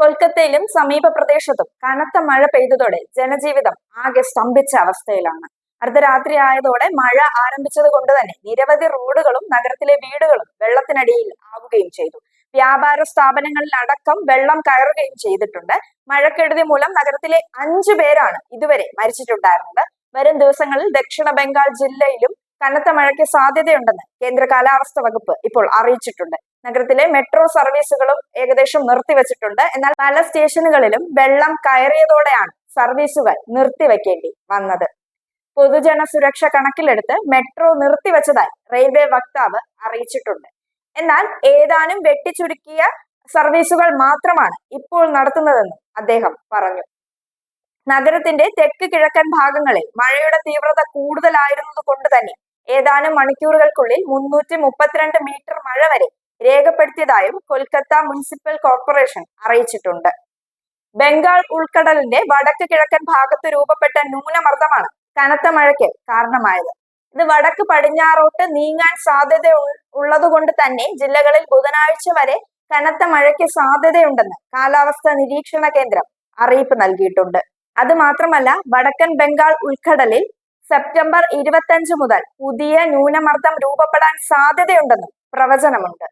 കൊൽക്കത്തയിലും സമീപ പ്രദേശത്തും കനത്ത മഴ പെയ്തതോടെ ജനജീവിതം ആകെ സ്തംഭിച്ച അവസ്ഥയിലാണ്. അർദ്ധരാത്രി ആയതോടെ മഴ ആരംഭിച്ചത് കൊണ്ട് തന്നെ നിരവധി റോഡുകളും നഗരത്തിലെ വീടുകളും വെള്ളത്തിനടിയിൽ ആവുകയും ചെയ്തു. വ്യാപാര സ്ഥാപനങ്ങളിൽ അടക്കം വെള്ളം കയറുകയും ചെയ്തിട്ടുണ്ട്. മഴക്കെടുതി മൂലം നഗരത്തിലെ അഞ്ചു പേരാണ് ഇതുവരെ മരിച്ചിട്ടുണ്ടായിരുന്നത്. വരും ദിവസങ്ങളിൽ ദക്ഷിണ ബംഗാൾ ജില്ലയിലും കനത്ത മഴയ്ക്ക് സാധ്യതയുണ്ടെന്ന് കേന്ദ്ര കാലാവസ്ഥ വകുപ്പ് ഇപ്പോൾ അറിയിച്ചിട്ടുണ്ട്. നഗരത്തിലെ മെട്രോ സർവീസുകളും ഏകദേശം നിർത്തിവച്ചിട്ടുണ്ട്. എന്നാൽ പല സ്റ്റേഷനുകളിലും വെള്ളം കയറിയതോടെയാണ് സർവീസുകൾ നിർത്തിവെക്കേണ്ടി വന്നത്. പൊതുജന സുരക്ഷ കണക്കിലെടുത്ത് മെട്രോ നിർത്തിവച്ചതായി റെയിൽവേ വക്താവ് അറിയിച്ചിട്ടുണ്ട്. എന്നാൽ ഏതാനും വെട്ടിച്ചുരുക്കിയ സർവീസുകൾ മാത്രമാണ് ഇപ്പോൾ നടത്തുന്നതെന്ന് അദ്ദേഹം പറഞ്ഞു. നഗരത്തിന്റെ തെക്ക് കിഴക്കൻ ഭാഗങ്ങളിൽ മഴയുടെ തീവ്രത കൂടുതലായിരുന്നത് കൊണ്ട് തന്നെ ഏതാനും മണിക്കൂറുകൾക്കുള്ളിൽ മുന്നൂറ്റി മുപ്പത്തിരണ്ട് മീറ്റർ മഴ വരെ രേഖപ്പെടുത്തിയതായും കൊൽക്കത്ത മുനിസിപ്പൽ കോർപ്പറേഷൻ അറിയിച്ചിട്ടുണ്ട്. ബംഗാൾ ഉൾക്കടലിന്റെ വടക്ക് കിഴക്കൻ ഭാഗത്ത് രൂപപ്പെട്ട ന്യൂനമർദ്ദമാണ് കനത്ത മഴയ്ക്ക് കാരണമായത്. ഇത് വടക്ക് പടിഞ്ഞാറോട്ട് നീങ്ങാൻ സാധ്യത ഉള്ളതുകൊണ്ട് തന്നെ ജില്ലകളിൽ ബുധനാഴ്ച വരെ കനത്ത മഴയ്ക്ക് സാധ്യതയുണ്ടെന്ന് കാലാവസ്ഥാ നിരീക്ഷണ കേന്ദ്രം അറിയിപ്പ് നൽകിയിട്ടുണ്ട്. അത് മാത്രമല്ല വടക്കൻ ബംഗാൾ ഉൾക്കടലിൽ സെപ്റ്റംബർ ഇരുപത്തഞ്ച് മുതൽ പുതിയ ന്യൂനമർദ്ദം രൂപപ്പെടാൻ സാധ്യതയുണ്ടെന്നും പ്രവചനമുണ്ട്.